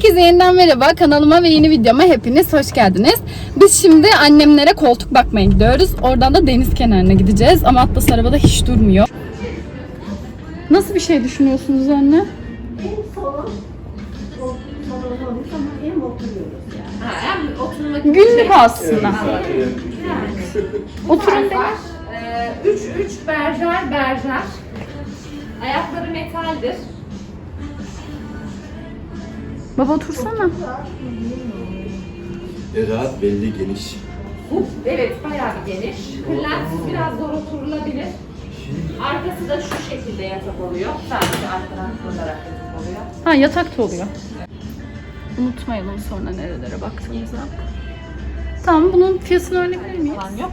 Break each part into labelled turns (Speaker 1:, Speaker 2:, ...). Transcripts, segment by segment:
Speaker 1: Herkese yeniden merhaba. Kanalıma ve yeni videoma hepiniz hoş geldiniz. Biz şimdi annemlere koltuk bakmaya gidiyoruz. Oradan da deniz kenarına gideceğiz. Ama Atlas arabada hiç durmuyor. Nasıl bir şey düşünüyorsunuz anne?
Speaker 2: Ha, hem oturmak
Speaker 1: Günlük aslında. Oturun
Speaker 2: var. 3 3 berjer berjer. Ayakları metaldir.
Speaker 1: Baba otursana.
Speaker 3: E, rahat belli geniş.
Speaker 2: Evet bayağı bir geniş. Kırlent biraz zor oturulabilir. Arkası da şu şekilde yatak oluyor. Sadece arkadan olarak yatak oluyor.
Speaker 1: Ha yatak da oluyor. Unutmayalım sonra nerelere baktığımızda. Tamam bunun fiyatını öğrenebilir miyiz?
Speaker 2: Falan yok.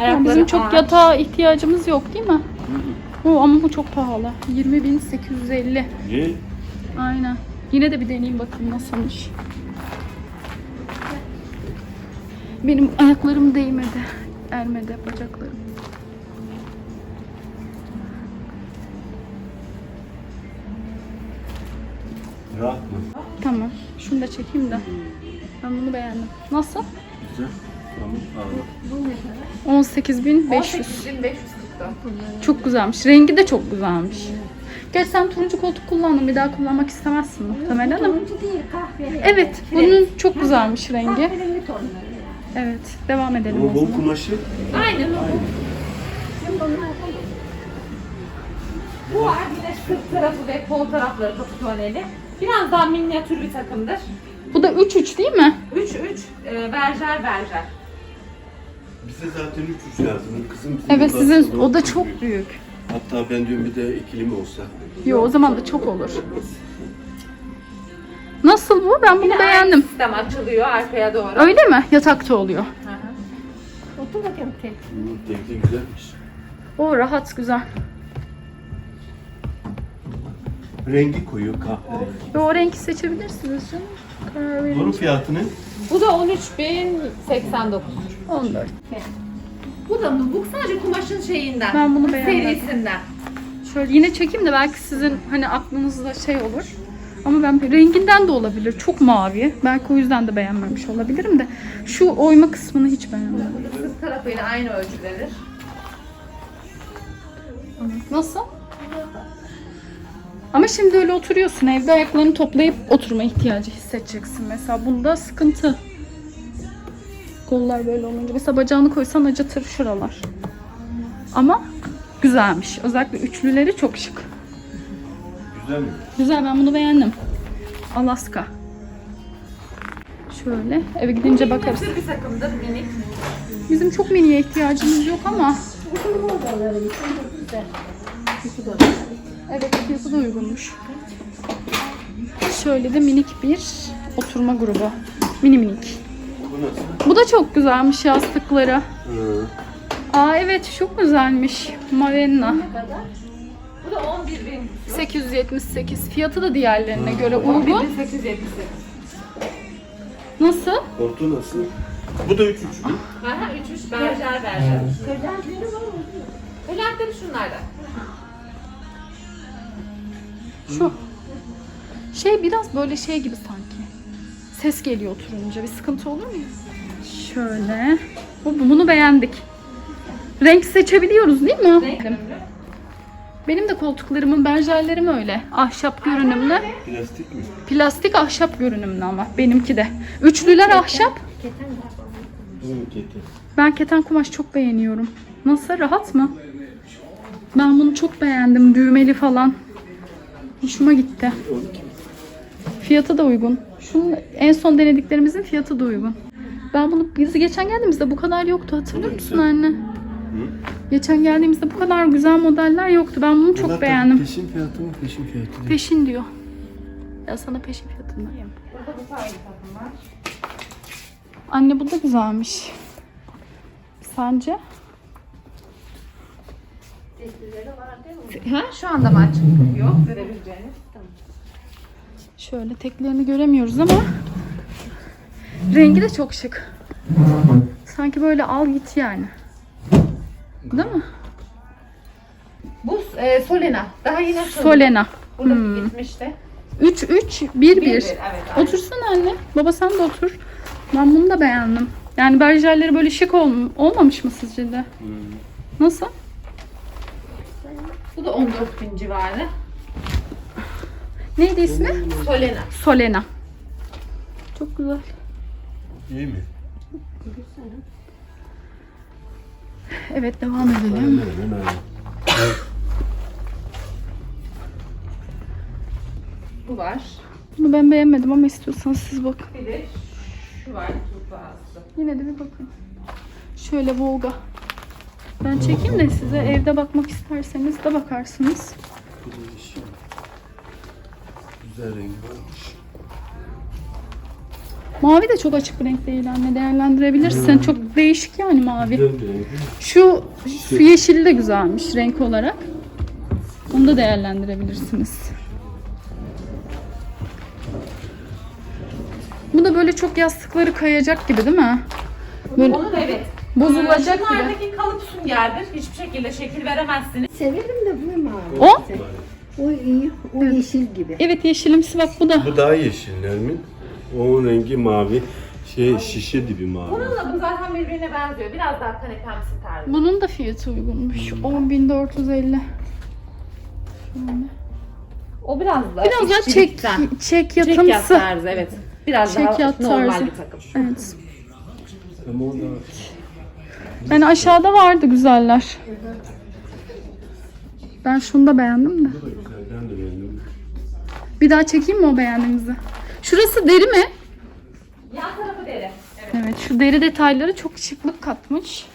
Speaker 1: Yani bizim çok
Speaker 2: ağır.
Speaker 1: yatağa ihtiyacımız yok değil mi? Oo, ama bu çok pahalı. 20.850.
Speaker 3: Ne?
Speaker 1: Aynen. Yine de bir deneyeyim bakayım nasılmış. Benim ayaklarım değmedi. Ermedi bacaklarım.
Speaker 3: Rahat mı?
Speaker 1: Tamam. Şunu da çekeyim de. Ben bunu beğendim. Nasıl?
Speaker 3: Güzel. Tamam. Ağır.
Speaker 1: 18.500.
Speaker 2: 8500 tuttu.
Speaker 1: Çok güzelmiş. Rengi de çok güzelmiş. Geç sen turuncu koltuk kullandın. Bir daha kullanmak istemezsin muhtemelen ama.
Speaker 4: Turuncu değil kahve.
Speaker 1: Evet. Bunun çok güzelmiş rengi.
Speaker 4: Kahverengi tonları.
Speaker 1: Evet. Devam edelim o
Speaker 3: Ama bu
Speaker 1: zaman.
Speaker 3: kumaşı
Speaker 2: Aynen o. Bu var bir de sırt tarafı ve kol tarafları kapı tuvaleti. Biraz daha minyatür bir takımdır.
Speaker 1: Bu da 3-3 değil mi?
Speaker 2: 3 3 e, berjer berjer.
Speaker 3: bize zaten 3 3 lazım. Kızım bizim
Speaker 1: Evet
Speaker 3: odası
Speaker 1: sizin
Speaker 3: da-
Speaker 1: oda çok büyük.
Speaker 3: Hatta ben diyorum bir de ikili mi olsa.
Speaker 1: Yo o zaman da çok olur. Nasıl bu? Ben bunu
Speaker 2: Yine aynı
Speaker 1: beğendim.
Speaker 2: sistem açılıyor arkaya doğru.
Speaker 1: Öyle mi? Yatakta oluyor.
Speaker 2: Hı hı.
Speaker 4: Otur bakayım tek.
Speaker 3: Hı, güzelmiş.
Speaker 1: O rahat güzel.
Speaker 3: Rengi koyu kahverengi.
Speaker 1: Ve o rengi seçebilirsiniz canım. Karar
Speaker 3: Bunun fiyatı ne?
Speaker 2: Bu da 13.089.
Speaker 1: 14.
Speaker 2: Bu da bu sadece kumaşın şeyinden.
Speaker 1: Ben bunu beğenmedim.
Speaker 2: Serisinden.
Speaker 1: Şöyle yine çekeyim de belki sizin hani aklınızda şey olur. Ama ben renginden de olabilir. Çok mavi. Belki o yüzden de beğenmemiş olabilirim de. Şu oyma kısmını hiç beğenmedim.
Speaker 2: Sırt tarafıyla aynı ölçüdedir.
Speaker 1: Nasıl? Ama şimdi öyle oturuyorsun evde ayaklarını toplayıp oturma ihtiyacı hissedeceksin. Mesela bunda sıkıntı. Kollar böyle olunca. Mesela bacağını koysan acıtır şuralar. Ama güzelmiş. Özellikle üçlüleri çok şık.
Speaker 3: Güzel mi?
Speaker 1: Güzel ben bunu beğendim. Alaska. Şöyle eve gidince bakarız.
Speaker 2: Bir takımdır minik.
Speaker 1: Bizim çok miniye ihtiyacımız yok ama evet fiyatı da uygunmuş. Şöyle de minik bir oturma grubu. Mini minik.
Speaker 3: Bu
Speaker 1: da çok güzelmiş yastıkları.
Speaker 3: Hı.
Speaker 1: Aa evet çok güzelmiş. Mavenna.
Speaker 2: Bu da 11.000.
Speaker 1: 878. Fiyatı da diğerlerine göre uygun.
Speaker 2: 11.878.
Speaker 1: Nasıl?
Speaker 3: Koltuğu nasıl? Bu da 3 3 mü?
Speaker 2: Aha 3 3 berjer berjer.
Speaker 4: Kırlentleri
Speaker 2: şunlardan.
Speaker 1: Şu. Şey biraz böyle şey gibi sanki. Ses geliyor oturunca. Bir sıkıntı olur mu? Şöyle. Bu, bunu beğendik. Renk seçebiliyoruz değil mi?
Speaker 2: Renk.
Speaker 1: Benim de koltuklarımın berjerlerim öyle. Ahşap görünümlü.
Speaker 3: Plastik mi?
Speaker 1: Plastik ahşap görünümlü ama benimki de. Üçlüler ahşap. Ben keten kumaş çok beğeniyorum. Nasıl? Rahat mı? Ben bunu çok beğendim. Düğmeli falan. Hoşuma gitti.
Speaker 3: 12.
Speaker 1: Fiyatı da uygun. Şunun en son denediklerimizin fiyatı da uygun. Ben bunu biz geçen geldiğimizde bu kadar yoktu. Hatırlıyor musun
Speaker 3: güzel.
Speaker 1: anne? Geçen geldiğimizde bu kadar güzel modeller yoktu. Ben bunu çok
Speaker 3: da
Speaker 1: beğendim.
Speaker 3: Peşin fiyatı mı? Peşin fiyatı değil.
Speaker 1: Peşin diyor. Ya sana peşin
Speaker 2: takım var.
Speaker 1: Anne bu da güzelmiş. Sence?
Speaker 2: Ha şu anda mı açık? Yok görebileceğiniz.
Speaker 1: Şöyle teklerini göremiyoruz ama rengi de çok şık. Sanki böyle al git yani. Değil mi?
Speaker 2: Bu e, Solena. Daha yine Solena.
Speaker 1: Solena.
Speaker 2: Burada
Speaker 1: Hmm.
Speaker 2: gitmişti.
Speaker 1: 3 3 1
Speaker 2: Bir,
Speaker 1: 1.
Speaker 2: bir, evet.
Speaker 1: Otursana anne. Baba sen de otur. Ben bunu da beğendim. Yani berjerleri böyle şık ol olmamış mı sizce de? Nasıl?
Speaker 2: Bu da 14 bin civarı.
Speaker 1: Neydi ismi?
Speaker 2: Solena.
Speaker 1: Solena. Çok güzel.
Speaker 3: İyi mi?
Speaker 1: Evet devam edelim.
Speaker 2: Bu var.
Speaker 1: Bunu ben beğenmedim ama istiyorsanız siz bakın.
Speaker 2: Bir de şu var. Turkuazlı.
Speaker 1: Yine de bir bakın. Şöyle Volga. Ben çekeyim de size evde bakmak isterseniz de bakarsınız.
Speaker 3: Güzel renk varmış.
Speaker 1: Mavi de çok açık bir renk değil anne değerlendirebilirsin. Çok değişik yani mavi.
Speaker 3: Güzel bir renk.
Speaker 1: Şu, şu yeşili de güzelmiş renk olarak. Onu da değerlendirebilirsiniz. Bu da böyle çok yastıkları kayacak gibi değil mi? Böyle
Speaker 2: Onun evet.
Speaker 1: bozulacak gibi.
Speaker 2: Şunlardaki kalıp süngerdir. Hiçbir şekilde şekil veremezsiniz.
Speaker 4: Severim de bu mavi.
Speaker 1: O?
Speaker 4: O iyi. O yeşil gibi.
Speaker 1: Evet yeşilimsi bak bu da.
Speaker 3: Bu daha yeşil Nermin. O rengi mavi. Şey şişe dibi mavi.
Speaker 2: Bununla bu zaten birbirine benziyor. Biraz daha kanepemsi tarzı.
Speaker 1: Bunun da fiyatı uygunmuş. 10.450.
Speaker 2: O biraz da
Speaker 1: Biraz daha çek,
Speaker 2: işçilikten.
Speaker 1: çek
Speaker 2: Çek yat
Speaker 1: yatımsı.
Speaker 2: tarzı evet. Biraz
Speaker 1: Çek
Speaker 2: daha
Speaker 1: yat
Speaker 2: normal
Speaker 1: tarzı.
Speaker 2: bir takım.
Speaker 1: Evet.
Speaker 3: Ama o da
Speaker 1: Yani aşağıda vardı güzeller. Ben şunu da beğendim de.
Speaker 3: Ben de beğendim.
Speaker 1: Bir daha çekeyim mi o beğendiğinizi? Şurası deri mi?
Speaker 2: Yan tarafı deri. Evet.
Speaker 1: Evet şu deri detayları çok şıklık katmış.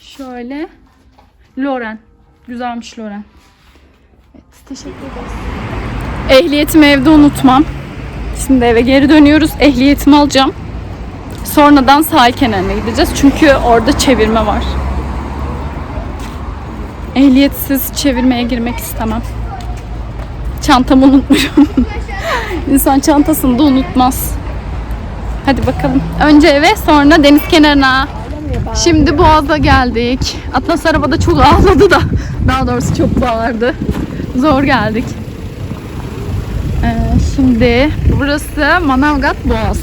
Speaker 1: Şöyle. Loren. Güzelmiş Loren. Evet teşekkür ederiz. Ehliyetimi evde unutmam. Şimdi eve geri dönüyoruz. Ehliyetimi alacağım. Sonradan sahil kenarına gideceğiz. Çünkü orada çevirme var. Ehliyetsiz çevirmeye girmek istemem. Çantamı unutmuşum. İnsan çantasını da unutmaz. Hadi bakalım. Önce eve sonra deniz kenarına. Şimdi Boğaz'a geldik. Atlas arabada çok ağladı da. Daha doğrusu çok bağırdı. Zor geldik. Ee, şimdi burası Manavgat Boğaz.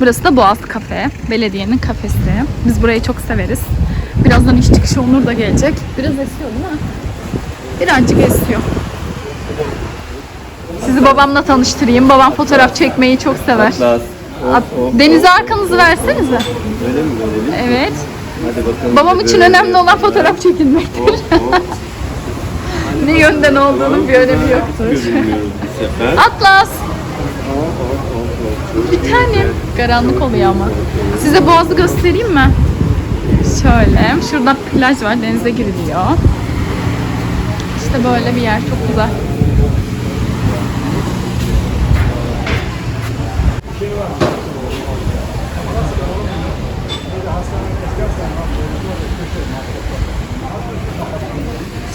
Speaker 1: Burası da Boğaz Kafe. Belediyenin kafesi. Biz burayı çok severiz. Birazdan iş çıkışı Onur da gelecek. Biraz esiyor değil mi? Birazcık esiyor. Sizi babamla tanıştırayım. Babam fotoğraf çekmeyi çok sever. Denize arkanızı versenize.
Speaker 3: Öyle mi verelim?
Speaker 1: Evet.
Speaker 3: Hadi bakalım.
Speaker 1: Babam için önemli olan fotoğraf çekilmektir. Ne yönden olduğunun bir önemi yoktur.
Speaker 3: Görünmüyoruz bu sefer.
Speaker 1: Atlas. Bir tanem. Karanlık oluyor ama. Size boğazı göstereyim mi? Şöyle. Şurada plaj var. Denize giriliyor. İşte böyle bir yer. Çok güzel.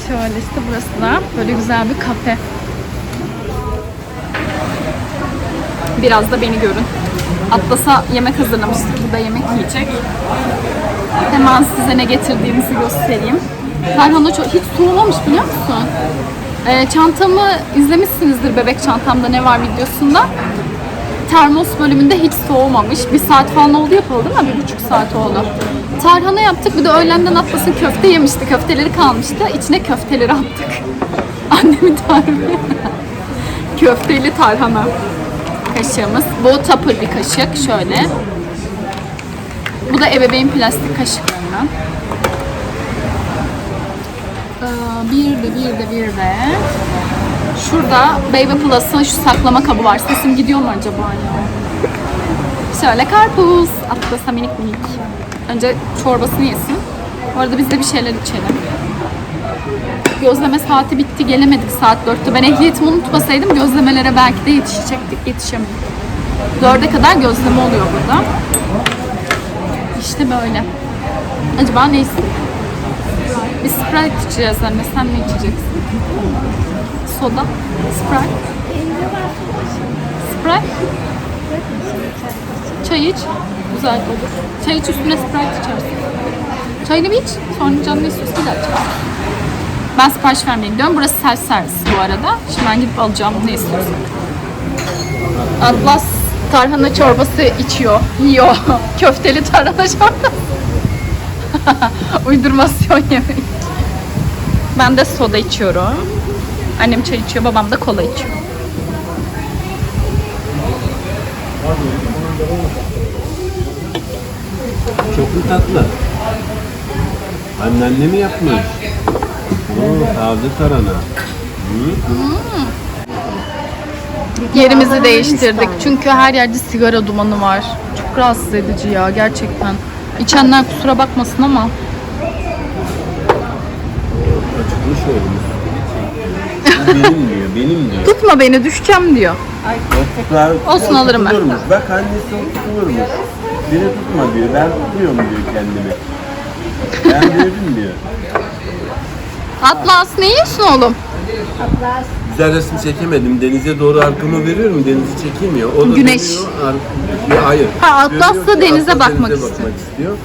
Speaker 1: Şöyle işte burası da böyle güzel bir kafe. Biraz da beni görün. Atlas'a yemek hazırlamıştık. Burada yemek yiyecek. Hemen size ne getirdiğimizi göstereyim. Tarhana çok hiç soğumamış biliyor musun? Ee, çantamı izlemişsinizdir bebek çantamda ne var videosunda. Termos bölümünde hiç soğumamış. Bir saat falan oldu yapalı değil mi? Bir buçuk saat oldu. Tarhana yaptık. Bir de öğlenden Atlas'ın köfte yemişti. Köfteleri kalmıştı. İçine köfteleri attık. Annemin tarifi. Köfteli tarhana kaşığımız. Bu tapır bir kaşık şöyle. Bu da ebeveyn plastik kaşıklarından. Ee, bir de bir de bir de şurada Baby Plus'ın şu saklama kabı var. Sesim gidiyor mu acaba ya? Şöyle karpuz. Atlasa minik minik. Önce çorbasını yesin. Bu arada biz de bir şeyler içelim. Gözleme saati bitti gelemedik saat 4'te. Ben ehliyetimi unutmasaydım gözlemelere belki de yetişecektik. Yetişemedik. 4'e kadar gözleme oluyor burada. İşte böyle. Acaba ne istedim? Bir Sprite içeceğiz anne. Sen ne içeceksin? Soda. Sprite. Sprite. Çay iç. Güzel olur. Çay iç üstüne Sprite içersin. Çayını bir iç. Sonra canın ne istiyorsa bir içersin. Ben sipariş vermeye gidiyorum. Burası self servis bu arada. Şimdi ben gidip alacağım ne istiyorsak. Atlas tarhana çorbası içiyor, yiyor. Köfteli tarhana çorbası. Uydurmasyon yemeği. Ben de soda içiyorum. Annem çay içiyor, babam da kola içiyor.
Speaker 3: Çok mu tatlı? Anneanne mi yapmış? Oo, taze tarhana.
Speaker 1: Yerimizi değiştirdik. Çünkü her yerde sigara dumanı var. Çok rahatsız edici ya gerçekten. İçenler kusura bakmasın ama
Speaker 3: Acıkmış oğlum. Bu benim diyor, benim diyor.
Speaker 1: tutma beni düşeceğim diyor.
Speaker 3: Yoksa
Speaker 1: Olsun, alırım ben.
Speaker 3: tutulurmuş. Bak annesi o tutulurmuş. Beni tutma diyor, ben tutuyorum diyor kendimi. Ben dedim diyor.
Speaker 1: Atlas ne yiyorsun oğlum?
Speaker 4: Atlas.
Speaker 3: Güzel resim çekemedim. Denize doğru arkamı veriyorum. Denizi çekemiyor. O da
Speaker 1: Güneş.
Speaker 3: dönüyor, ar- hayır.
Speaker 1: Ha, Atlas da
Speaker 3: ki
Speaker 1: denize
Speaker 3: Atlas
Speaker 1: bakmak istiyor.
Speaker 3: bakmak istiyor.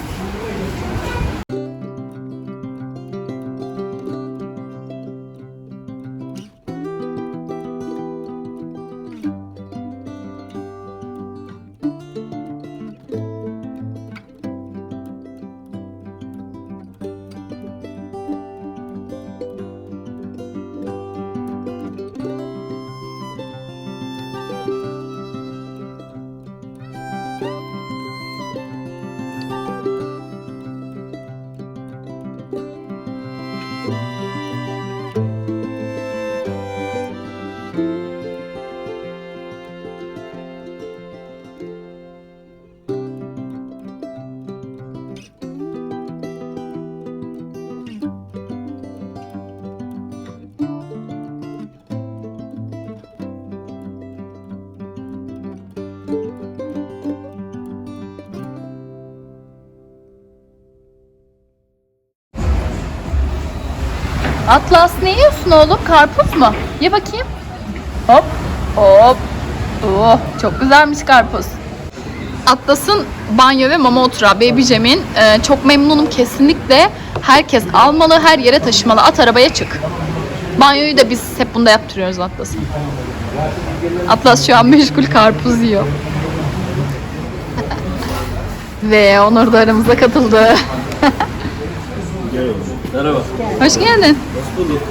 Speaker 1: Atlas ne yiyorsun oğlum? Karpuz mu? Ye bakayım. Hop hop. Oh, çok güzelmiş karpuz. Atlas'ın banyo ve mama oturağı Baby Jam'in e, çok memnunum kesinlikle. Herkes almalı, her yere taşımalı. At arabaya çık. Banyoyu da biz hep bunda yaptırıyoruz Atlas'a. Atlas şu an meşgul karpuz yiyor. ve Onur da aramıza katıldı.
Speaker 3: Merhaba.
Speaker 1: Hoş geldin.
Speaker 3: Hoş bulduk.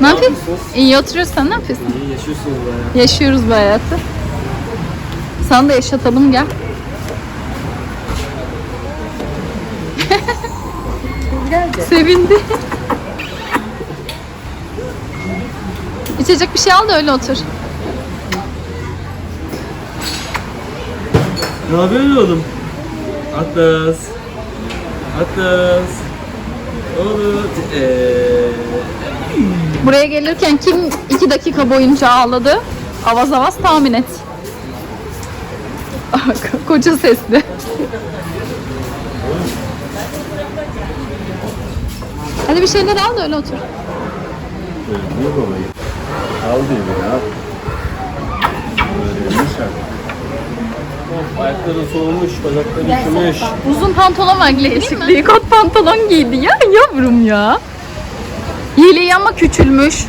Speaker 1: Ne yapıyorsun? İyi oturuyorsun. Sen ne yapıyorsun?
Speaker 3: İyi yaşıyorsunuz bayağı.
Speaker 1: Yaşıyoruz bu hayatı. Sana da yaşatalım gel. Sevindi. İçecek bir şey al da öyle otur.
Speaker 3: Ne yapıyorsun oğlum? Atlas. Atlas.
Speaker 1: Buraya gelirken kim iki dakika boyunca ağladı? Avaz avaz tahmin et. Koca sesli. Hadi bir şeyler al da öyle otur.
Speaker 3: Öldürüyor babayı. Al diyor beni al. Böyle yumuşak. Of ayakları soğumuş, bacakları üşümüş.
Speaker 1: Uzun pantolon var değişikliği. Kot pantolon giydi ya yavrum ya. Yeleği ama küçülmüş.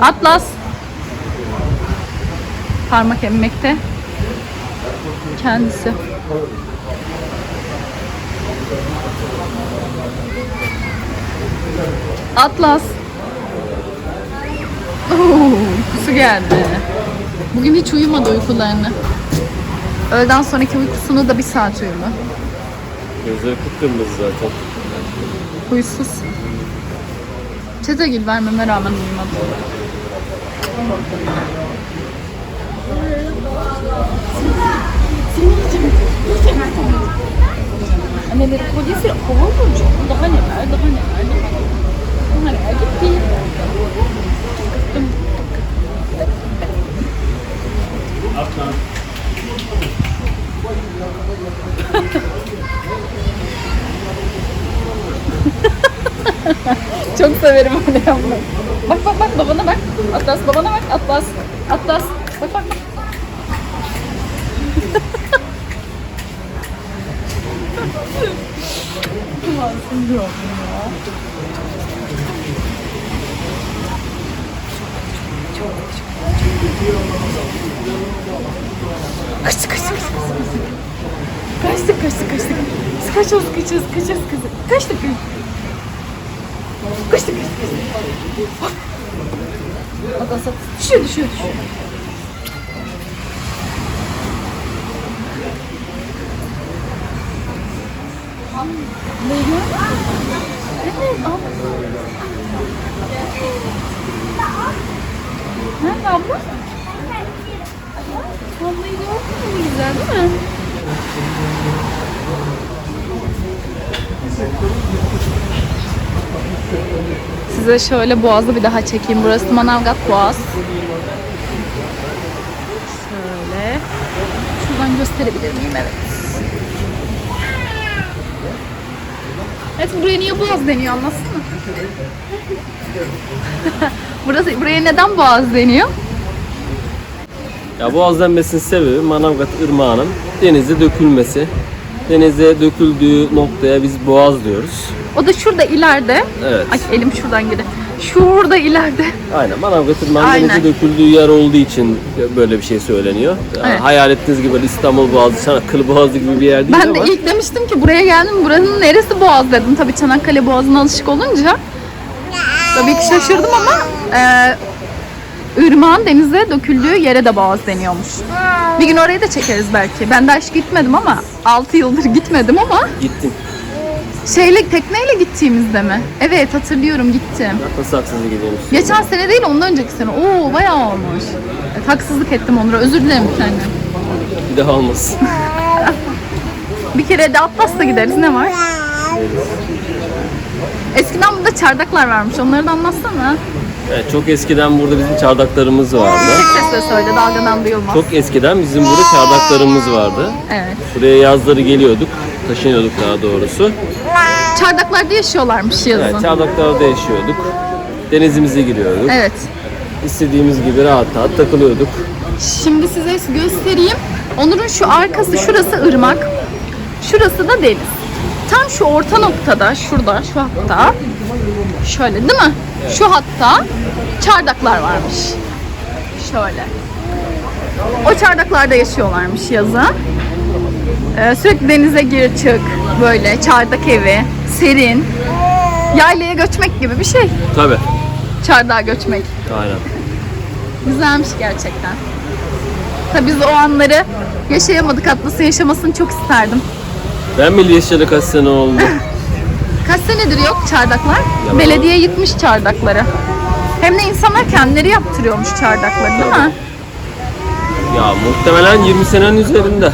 Speaker 1: Atlas. Parmak emmekte. Kendisi. Atlas. Oo, uykusu geldi. Bugün hiç uyumadı uykularını. Öğleden sonraki uykusunu da bir saat uyudu.
Speaker 3: Gözleri kıpkırmızı zaten.
Speaker 1: Huysuz. Çetegil vermeme rağmen uyumadı. Çok severim öyle yapmayı. Bak bak bak babana bak. Atlas babana bak. Atlas. Atlas. Bak bak bak. Kaçtı kaçtı kaçtı. Kaçtı kaçtı kaçtı. Biz kaçıyoruz kaçıyoruz kaçıyoruz kızı. Kaçtı kaçtı. Kaçtı kaçtı kaçtı. Bak. Asat düşüyor düşüyor düşüyor. Veriyor. Evet abla. Nerede abla? Ablayı gördün mü? Güzel değil mi? Size şöyle boğazı bir daha çekeyim. Burası Manavgat Boğaz. Şöyle. Şuradan gösterebilir miyim? Evet. Evet buraya niye Boğaz deniyor anlatsana. Burası, buraya neden Boğaz deniyor?
Speaker 5: Ya boğaz denmesinin sebebi Manavgat Irmağı'nın denize dökülmesi. Denize döküldüğü noktaya biz boğaz diyoruz.
Speaker 1: O da şurada ileride.
Speaker 5: Evet.
Speaker 1: Ay elim şuradan girdi. Şurada ileride.
Speaker 5: Aynen Manavgat Irmağı'nın
Speaker 1: Aynen.
Speaker 5: denize döküldüğü yer olduğu için böyle bir şey söyleniyor. Ya,
Speaker 1: Evet.
Speaker 5: Hayal ettiğiniz gibi böyle İstanbul Boğazı, Çanakkale Boğazı gibi bir yer değil
Speaker 1: Ben
Speaker 5: ama
Speaker 1: de ilk demiştim ki buraya geldim. Buranın neresi Boğaz dedim. Tabii Çanakkale Boğazı'na alışık olunca. Tabii ki şaşırdım ama e, ırmağın denize döküldüğü yere de Boğaz deniyormuş. Bir gün oraya da çekeriz belki. Ben daha hiç gitmedim ama 6 yıldır gitmedim ama
Speaker 5: gittim.
Speaker 1: şeyle tekneyle gittiğimizde mi? Evet hatırlıyorum gittim.
Speaker 5: Nasıl haksızlık ediyormuş?
Speaker 1: Geçen sene değil ondan önceki sene. Oo bayağı olmuş. Evet, haksızlık ettim Onur'a. Özür dilerim bir tane.
Speaker 5: Bir daha olmasın.
Speaker 1: Bir kere de Atlas'la gideriz. Ne var? Eskiden burada çardaklar varmış. Onları da anlatsana.
Speaker 5: Evet, çok eskiden burada bizim çardaklarımız vardı.
Speaker 1: Tek sesle söyle dalgadan duyulmaz.
Speaker 5: Çok eskiden bizim burada çardaklarımız vardı.
Speaker 1: Evet.
Speaker 5: Buraya yazları geliyorduk. Taşınıyorduk daha doğrusu.
Speaker 1: Çardaklarda yaşıyorlarmış yazın.
Speaker 5: Evet, çardaklarda yaşıyorduk. Denizimize giriyorduk.
Speaker 1: Evet.
Speaker 5: İstediğimiz gibi rahat rahat takılıyorduk.
Speaker 1: Şimdi size göstereyim. Onur'un şu arkası şurası ırmak. Şurası da deniz. Tam şu orta noktada şurada şu hatta şöyle değil mi? Şu hatta çardaklar varmış. Şöyle. O çardaklarda yaşıyorlarmış yazın. Ee, sürekli denize gir çık böyle çardak evi, serin. Yaylaya göçmek gibi bir şey.
Speaker 5: Tabii.
Speaker 1: Çardağa göçmek.
Speaker 5: Aynen.
Speaker 1: Güzelmiş gerçekten. Tabii biz o anları yaşayamadık. Atlas'ın yaşamasını çok isterdim.
Speaker 5: Ben milliyetçilik kaç sene oldu.
Speaker 1: Kaç senedir yok çardaklar?
Speaker 5: Ya
Speaker 1: Belediye yıkmış çardakları. Hem de insanlar kendileri yaptırıyormuş çardakları değil mi?
Speaker 5: ya muhtemelen 20 senenin üzerinde.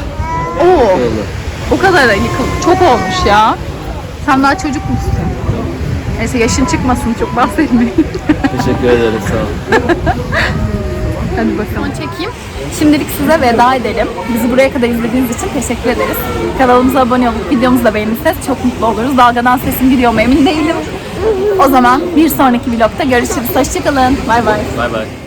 Speaker 1: Oo,
Speaker 5: oldu.
Speaker 1: o kadar da yıkıl. Çok olmuş ya. Sen daha çocuk musun? Neyse yaşın çıkmasın çok bahsetmeyin.
Speaker 5: Teşekkür ederim sağ olun.
Speaker 1: Hadi bakalım. çekeyim. Şimdilik size veda edelim. Bizi buraya kadar izlediğiniz için teşekkür ederiz. Kanalımıza abone olup videomuzu da beğenirseniz çok mutlu oluruz. Dalgadan sesim gidiyor mu emin değilim. O zaman bir sonraki vlogda görüşürüz. Hoşçakalın. Bay bay.
Speaker 5: Bay bay.